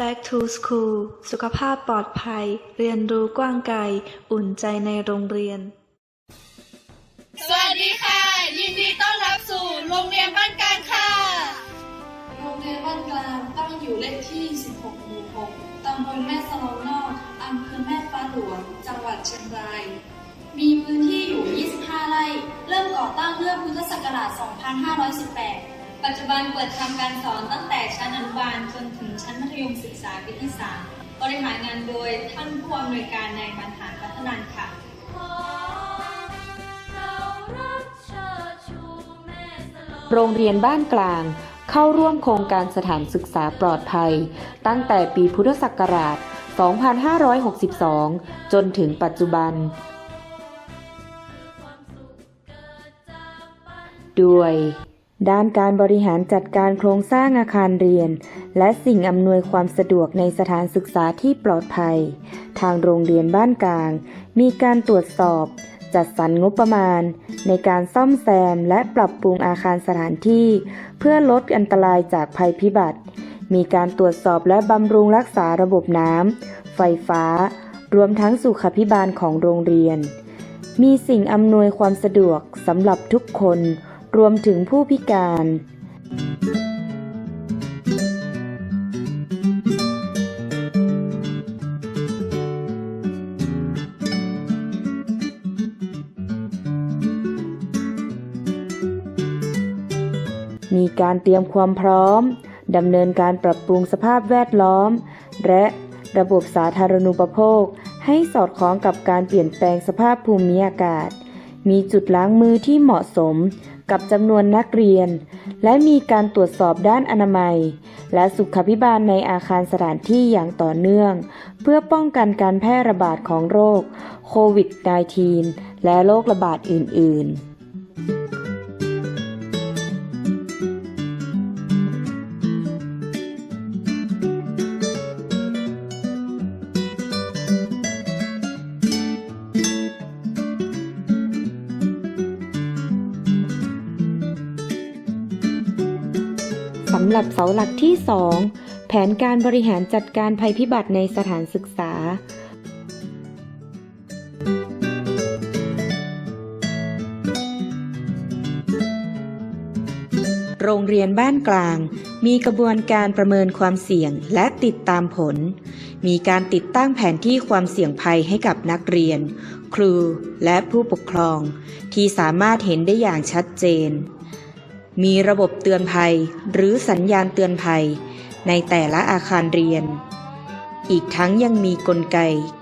Back to School สุขภาพปลอดภัย เรียนรู้กว้างไกล อุ่นใจในโรงเรียน สวัสดีค่ะ ยินดีต้อนรับสู่โรงเรียนบ้านกลางค่ะ โรงเรียนบ้านกลางตั้งอยู่เลขที่ 16 หมู่ 6 ตำบลแม่สลองนอก อำเภอแม่ฟ้าหลวง จังหวัดเชียงราย มีพื้นที่อยู่ 25 ไร่ เริ่มก่อตั้งเมื่อพุทธศักราช 2518 ปัจจุบันเปิดทำการสอนตั้งแต่ชั้นอนุบาลจนถึงชั้นมัธยมศึกษาปีที่ 3 บริหารงานโดยท่านผู้อำนวยการในบรรหารพัฒนันค่ะโรงเรียนบ้านกลาง เข้าร่วมโครงการสถานศึกษาปลอดภัย ตั้งแต่ปีพุทธศักราช 2562 จนถึงปัจจุบัน ด้วย ด้านการบริหารจัดการโครงสร้างอาคารเรียน และสิ่งอำนวยความสะดวกในสถานศึกษาที่ปลอดภัย ทางโรงเรียนบ้านกลาง มีการตรวจสอบ จัดสรรงบประมาณ ในการซ่อมแซมและปรับปรุงอาคารสถานที่ เพื่อลดอันตรายจากภัยพิบัติ มีการตรวจสอบและบำรุงรักษาระบบน้ำไฟฟ้า รวมทั้งสุขภิบาลของโรงเรียน มีสิ่งอำนวยความสะดวกสำหรับทุกคน รวมถึงผู้พิการ มีการเตรียมความพร้อมดำเนินการปรับปรุงสภาพแวดล้อม และระบบสาธารณูปโภค ให้สอดคล้องกับการเปลี่ยนแปลงสภาพภูมิอากาศ มีจุดล้างมือที่เหมาะสม กับจำนวนนักเรียน และมีการตรวจสอบด้านอนามัย และสุขภิบาลในอาคารสถานที่อย่างต่อเนื่อง เพื่อป้องกันการแพร่ระบาดของโรคโควิด -19 และโรคระบาดอื่น ๆำหรับเสาหลักที่ 2 แผนการบริหารจัดการภัยพิบัติในสถานศึกษา โรงเรียนบ้านกลาง มีกระบวนการประเมินความเสี่ยงและติดตามผล มีการติดตั้งแผนที่ความเสี่ยงภัยให้กับนักเรียน ครูและผู้ปกครอง ที่สามารถเห็นได้อย่างชัดเจน มีระบบเตือนภัยหรือสัญญาณเตือนภัย ในแต่ละอาคารเรียน อีกทั้งยังมีกลไก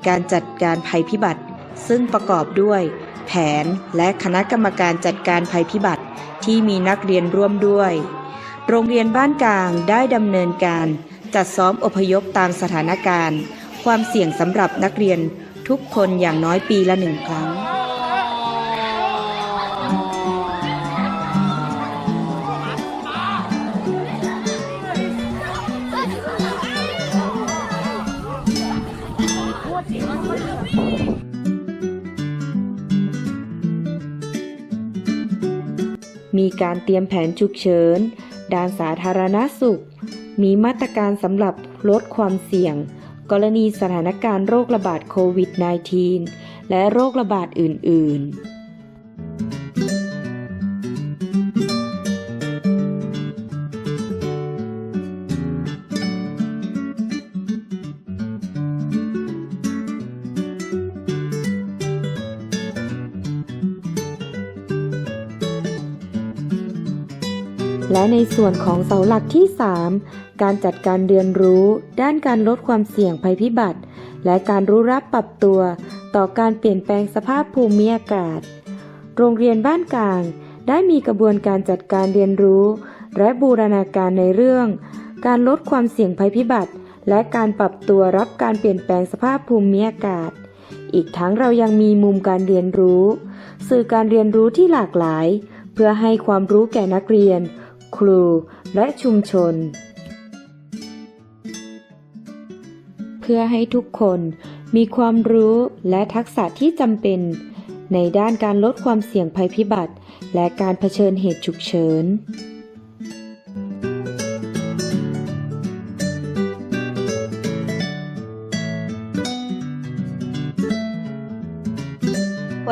การจัดการภัยพิบัติ ซึ่งประกอบด้วย แผนและคณะกรรมการจัดการภัยพิบัติที่มีนักเรียนร่วมด้วย โรงเรียนบ้านกลางได้ดำเนินการจัดซ้อมอพยพตามสถานการณ์ ความเสี่ยงสำหรับนักเรียนทุกคนอย่างน้อยปีละหนึ่งครั้ง มีการเตรียมแผนฉุกเฉิน ด้านสาธารณสุข มีมาตรการสำหรับลดความเสี่ยง กรณีสถานการณ์โรคระบาดโควิด -19 และโรคระบาดอื่น ๆ และในส่วนของเสาหลักที่ 3 การจัดการเรียนรู้ ด้านการลดความเสี่ยงภัยพิบัติ และการรู้รับปรับตัว ต่อการเปลี่ยนแปลงสภาพภูมิอากาศ โรงเรียนบ้านกลาง ได้มีกระบวนการจัดการเรียนรู้ และบูรณาการในเรื่อง การลดความเสี่ยงภัยพิบัติ และการปรับตัวรับการเปลี่ยนแปลงสภาพภูมิอากาศ อีกทั้งเรายังมีมุมการเรียนรู้ สื่อการเรียนรู้ที่หลากหลาย เพื่อให้ความรู้แก่นักเรียน ครู และชุมชน เพื่อให้ทุกคนมีความรู้และทักษะที่จำเป็น ในด้านการลดความเสี่ยงภัยพิบัติ และการเผชิญเหตุฉุกเฉิน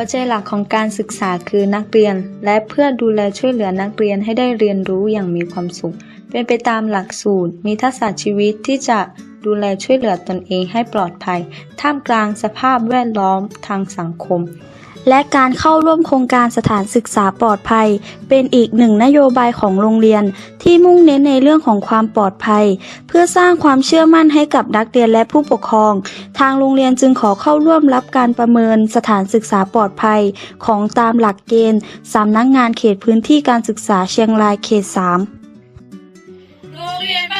หัวใจหลักของการศึกษาคือนักเรียน และเพื่อดูแลช่วยเหลือนักเรียนให้ได้เรียนรู้อย่างมีความสุข เป็นไปตามหลักสูตร มีทักษะชีวิตที่จะดูแลช่วยเหลือตนเองให้ปลอดภัย ท่ามกลางสภาพแวดล้อมทางสังคม และการเข้าร่วมโครงการสถานศึกษาปลอดภัย เป็นอีกหนึ่งนโยบายของโรงเรียน ที่มุ่งเน้นในเรื่องของความปลอดภัย เพื่อสร้างความเชื่อมั่นให้กับนักเรียนและผู้ปกครอง ทางโรงเรียนจึงขอเข้าร่วมรับการประเมินสถานศึกษาปลอดภัย ของตามหลักเกณฑ์สำนักงานเขตพื้นที่การศึกษาเชียงรายเขต 3 โรงเรียนบ้าน